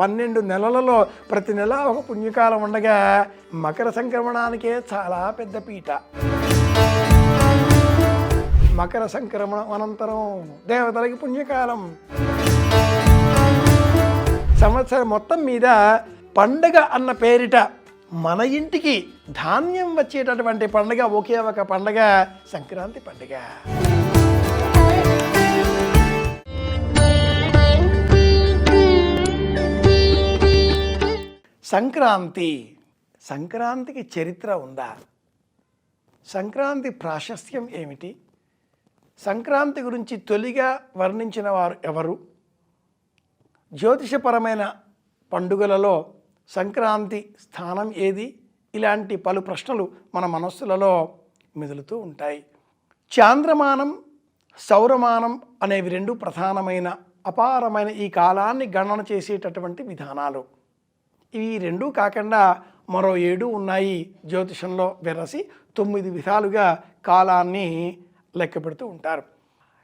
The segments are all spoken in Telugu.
పన్నెండు నెలలలో ప్రతి నెల ఒక పుణ్యకాలం ఉండగా మకర సంక్రమణానికే చాలా పెద్ద పీట. మకర సంక్రమణం అనంతరం దేవతలకి పుణ్యకాలం. సంవత్సరం మొత్తం మీద పండగ అన్న పేరిట మన ఇంటికి ధాన్యం వచ్చేటటువంటి పండగ ఒకే ఒక పండగ సంక్రాంతి పండగ. సంక్రాంతి సంక్రాంతికి చరిత్ర ఉందా? సంక్రాంతి ప్రాశస్త్యం ఏమిటి? సంక్రాంతి గురించి తొలిగా వర్ణించిన వారు ఎవరు? జ్యోతిషపరమైన పండుగలలో సంక్రాంతి స్థానం ఏది? ఇలాంటి పలు ప్రశ్నలు మన మనస్సులలో మెదులుతూ ఉంటాయి. చాంద్రమానం సౌరమానం అనేవి రెండు ప్రధానమైన అపారమైన ఈ కాలాన్ని గణన చేసేటటువంటి విధానాలు. ఇవి రెండూ కాకుండా మరో ఏడు ఉన్నాయి జ్యోతిషంలో వెరసి తొమ్మిది విధాలుగా కాలాన్ని లెక్క పెడుతూ ఉంటారు.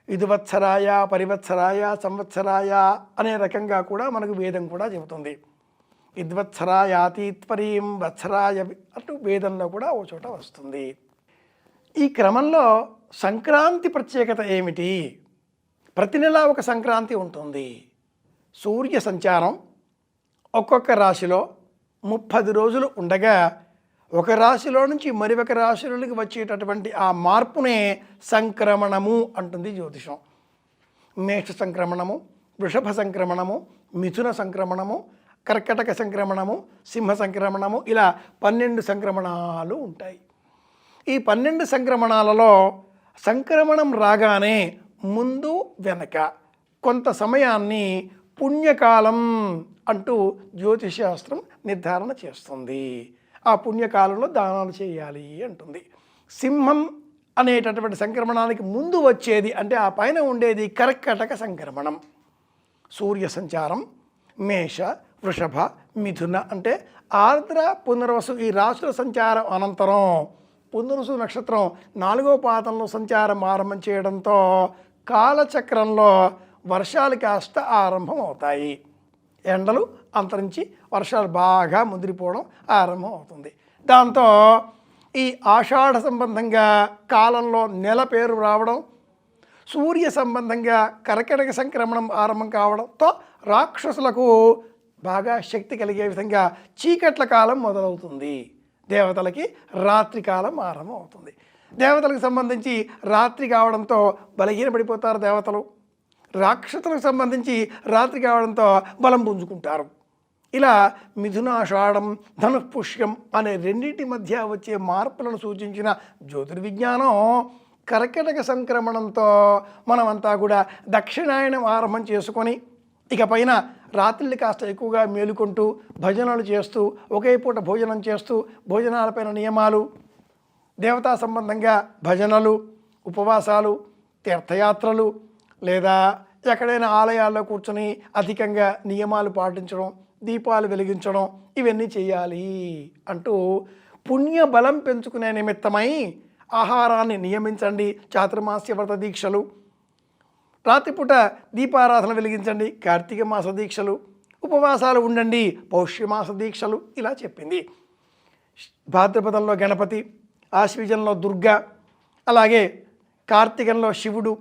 ఇదివత్సరాయ పరివత్సరాయ సంవత్సరాయ అనే రకంగా కూడా మనకు వేదం కూడా చెబుతుంది. ఇద్వత్సరాయాతీత్వరీం వత్సరాయ అటు అంటూ వేదంలో కూడా ఓ చోట వస్తుంది. ఈ క్రమంలో సంక్రాంతి ప్రత్యేకత ఏమిటి? ప్రతి నెల ఒక సంక్రాంతి ఉంటుంది. సూర్య సంచారం ఒక్కొక్క రాశిలో ముప్పది రోజులు ఉండగా ఒక రాశిలో నుంచి మరి ఒక రాశిలోకి వచ్చేటటువంటి ఆ మార్పునే సంక్రమణము అంటుంది జ్యోతిషం. మేష సంక్రమణము వృషభ సంక్రమణము మిథున సంక్రమణము కర్కటక సంక్రమణము సింహ సంక్రమణము ఇలా పన్నెండు సంక్రమణాలు ఉంటాయి. ఈ పన్నెండు సంక్రమణాలలో సంక్రమణం రాగానే ముందు వెనక కొంత సమయాన్ని పుణ్యకాలం అంటూ జ్యోతిషశాస్త్రం నిర్ధారణ చేస్తుంది. ఆ పుణ్యకాలంలో దానాలు చేయాలి అంటుంది. సింహం అనేటటువంటి సంక్రమణానికి ముందు వచ్చేది అంటే ఆ పైన ఉండేది కర్కటక సంక్రమణం. సూర్య సంచారం మేష వృషభ మిథున అంటే ఆర్ద్ర పునర్వసు ఈ రాశుల సంచారం అనంతరం. పునర్వసు నక్షత్రం నాలుగో పాదంలో సంచారం ఆరంభం చేయడంతో కాలచక్రంలో వర్షాలు కాస్త ఆరంభం అవుతాయి. ఎండలు అంతరించి వర్షాలు బాగా ముదిరిపోవడం ఆరంభం అవుతుంది దాంతో ఈ ఆషాఢ సంబంధంగా కాలంలో నెల పేరు రావడం సూర్య సంబంధంగా కరకడక సంక్రమణం ఆరంభం కావడంతో రాక్షసులకు బాగా శక్తి కలిగే విధంగా చీకట్ల కాలం మొదలవుతుంది. దేవతలకి రాత్రి కాలం ఆరంభం అవుతుంది దేవతలకు సంబంధించి రాత్రి కావడంతో బలహీనపడిపోతారు దేవతలు. రాక్షసులకు సంబంధించి రాత్రి కావడంతో బలం పుంజుకుంటారు. ఇలా మిథునాషాఢం ధనుపుష్యం అనే రెండింటి మధ్య వచ్చే మార్పులను సూచించిన జ్యోతిర్విజ్ఞానం కర్కటక సంక్రమణంతో మనమంతా కూడా దక్షిణాయనం ఆరంభం చేసుకొని ఇక పైన రాత్రిళ్ళు కాస్త ఎక్కువగా మేలుకుంటూ భజనలు చేస్తూ ఒకే పూట భోజనం చేస్తూ భోజనాలపైన నియమాలు దేవతా సంబంధంగా భజనలు ఉపవాసాలు తీర్థయాత్రలు లేదా ఎక్కడైనా ఆలయాల్లో కూర్చొని అధికంగా నియమాలు పాటించడం దీపాలు వెలిగించడం ఇవన్నీ చేయాలి అంటూ పుణ్య బలం పెంచుకునే నిమిత్తమై ఆహారాన్ని నియమించండి. చాతుర్మాస్య వ్రత దీక్షలు. రాత్రిపూట దీపారాధన వెలిగించండి. కార్తీక మాస దీక్షలు. ఉపవాసాలు ఉండండి. పౌష్యమాస దీక్షలు. ఇలా చెప్పింది. భాద్రపదంలో గణపతి ఆశ్వీజంలో దుర్గ అలాగే కార్తీకంలో శివుడు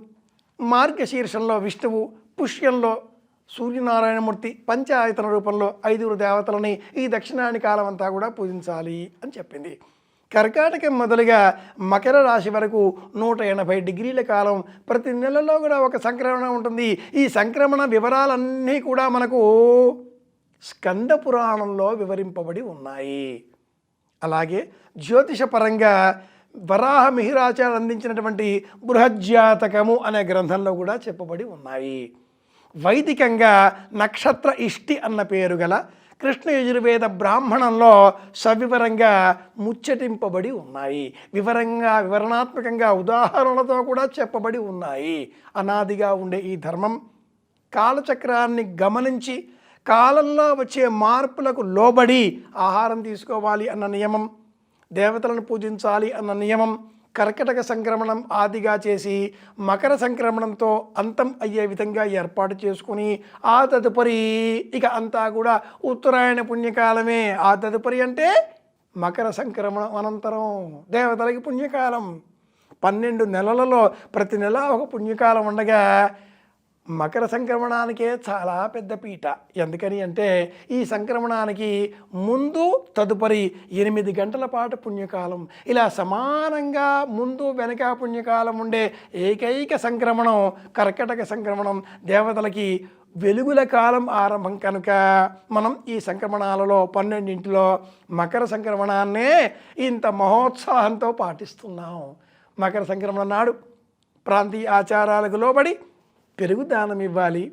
మార్గశీర్షంలో విష్ణువు పుష్యంలో సూర్యనారాయణమూర్తి పంచాయతన రూపంలో ఐదుగురు దేవతలని ఈ దక్షిణాయన కాలం అంతా కూడా పూజించాలి అని చెప్పింది. కర్కాటకం మొదలుగా మకర రాశి వరకు నూట ఎనభై డిగ్రీల కాలం ప్రతి నెలలో కూడా ఒక సంక్రమణ ఉంటుంది. ఈ సంక్రమణ వివరాలన్నీ కూడా మనకు స్కంద పురాణంలో వివరింపబడి ఉన్నాయి. అలాగే జ్యోతిషపరంగా వరాహ మిహిరాచార్య అందించినటువంటి బృహజ్జాతకము అనే గ్రంథంలో కూడా చెప్పబడి ఉన్నాయి. వైదికంగా నక్షత్ర ఇష్టి అన్న పేరు గల కృష్ణ యజుర్వేద బ్రాహ్మణంలో సవివరంగా ముచ్చటింపబడి ఉన్నాయి. వివరంగా వివరణాత్మకంగా ఉదాహరణలతో కూడా చెప్పబడి ఉన్నాయి. అనాదిగా ఉండే ఈ ధర్మం కాలచక్రాన్ని గమనించి కాలంలో వచ్చే మార్పులకు లోబడి ఆహారం తీసుకోవాలి అన్న నియమం దేవతలను పూజించాలి అన్న నియమం కర్కటక సంక్రమణం ఆదిగా చేసి మకర సంక్రమణంతో అంతం అయ్యే విధంగా ఏర్పాటు చేసుకుని ఆ తదుపరి ఇక అంతా కూడా ఉత్తరాయణ పుణ్యకాలమే. ఆ తదుపరి అంటే మకర సంక్రమణం అనంతరం దేవతలకి పుణ్యకాలం. పన్నెండు నెలలలో ప్రతి నెల ఒక పుణ్యకాలం ఉండగా మకర సంక్రమణానికే చాలా పెద్ద పీట. ఎందుకని అంటే ఈ సంక్రమణానికి ముందు తదుపరి ఎనిమిది గంటల పాటు పుణ్యకాలం. ఇలా సమానంగా ముందు వెనక పుణ్యకాలం ఉండే ఏకైక సంక్రమణం కర్కటక సంక్రమణం దేవతలకి వెలుగుల కాలం ఆరంభం కనుక మనం ఈ సంక్రమణాలలో పన్నెండింటిలో మకర సంక్రమణాన్నే ఇంత మహోత్సాహంతో పాటిస్తున్నాం. మకర సంక్రమణ నాడు ప్రాంతీయ ఆచారాలకు లోబడి పెరుగు దానం ఇవ్వాలి.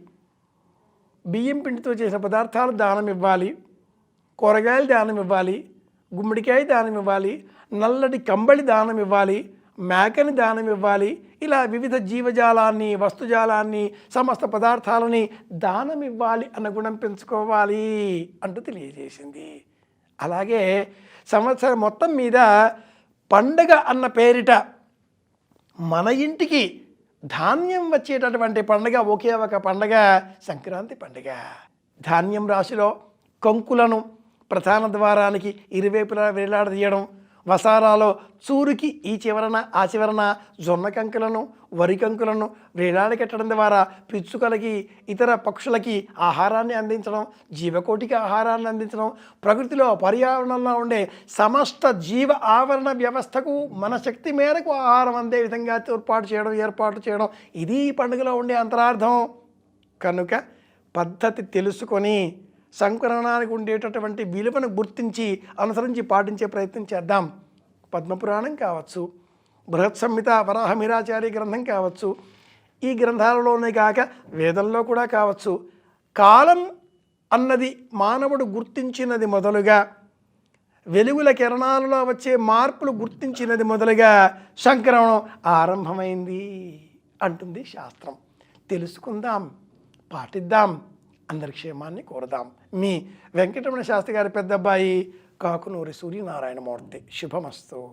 బియ్యం పిండితో చేసిన పదార్థాలు దానం ఇవ్వాలి. కూరగాయలు దానం ఇవ్వాలి. గుమ్మడికాయ దానం ఇవ్వాలి. నల్లటి కంబళి దానం ఇవ్వాలి. మేకని దానం ఇవ్వాలి. ఇలా వివిధ జీవజాలాన్ని వస్తుజాలాన్ని సమస్త పదార్థాలని దానం ఇవ్వాలి అన్న గుణం పెంచుకోవాలి అంటూ తెలియజేసింది. అలాగే సంవత్సరం మొత్తం మీద పండగ అన్న పేరిట మన ఇంటికి ధాన్యం వచ్చేటటువంటి పండగ ఒకే ఒక పండగ సంక్రాంతి పండుగ. ధాన్యం రాశిలో కంకులను ప్రధాన ద్వారానికి ఇరువైపులా వేలాడదీయడం వసారాలో చూరుకి ఈ చివరన ఆ చివరన జొన్న కంకులను వరి కంకులను వేలాడి కట్టడం ద్వారా పిచ్చుకలకి ఇతర పక్షులకి ఆహారాన్ని అందించడం జీవకోటికి ఆహారాన్ని అందించడం ప్రకృతిలో పర్యావరణంలో ఉండే సమస్త జీవ ఆవరణ వ్యవస్థకు మన శక్తి మేరకు ఆహారం అందే విధంగా ఏర్పాటు చేయడం ఏర్పాటు చేయడం. ఇది ఈ పండుగలో ఉండే అంతరార్థం. కనుక పద్ధతి తెలుసుకొని సంకరణానికి ఉండేటటువంటి విలువను గుర్తించి అనుసరించి పాటించే ప్రయత్నం చేద్దాం. పద్మపురాణం కావచ్చు బృహత్ సంహిత వరాహమిరాచార్య గ్రంథం కావచ్చు ఈ గ్రంథాలలోనే కాక వేదంలో కూడా కావచ్చు. కాలం అన్నది మానవుడు గుర్తించినది మొదలుగా వెలుగుల కిరణాలలో వచ్చే మార్పులు గుర్తించినది మొదలుగా సంక్రమణం ఆరంభమైంది అంటుంది శాస్త్రం. తెలుసుకుందాం పాటిద్దాం. అందరి క్షేమాన్ని కోరదాం. మీ వెంకటరమణ శాస్త్రి గారి పెద్ద అబ్బాయి కాకునూరి సూర్యనారాయణమూర్తి. శుభమస్తు.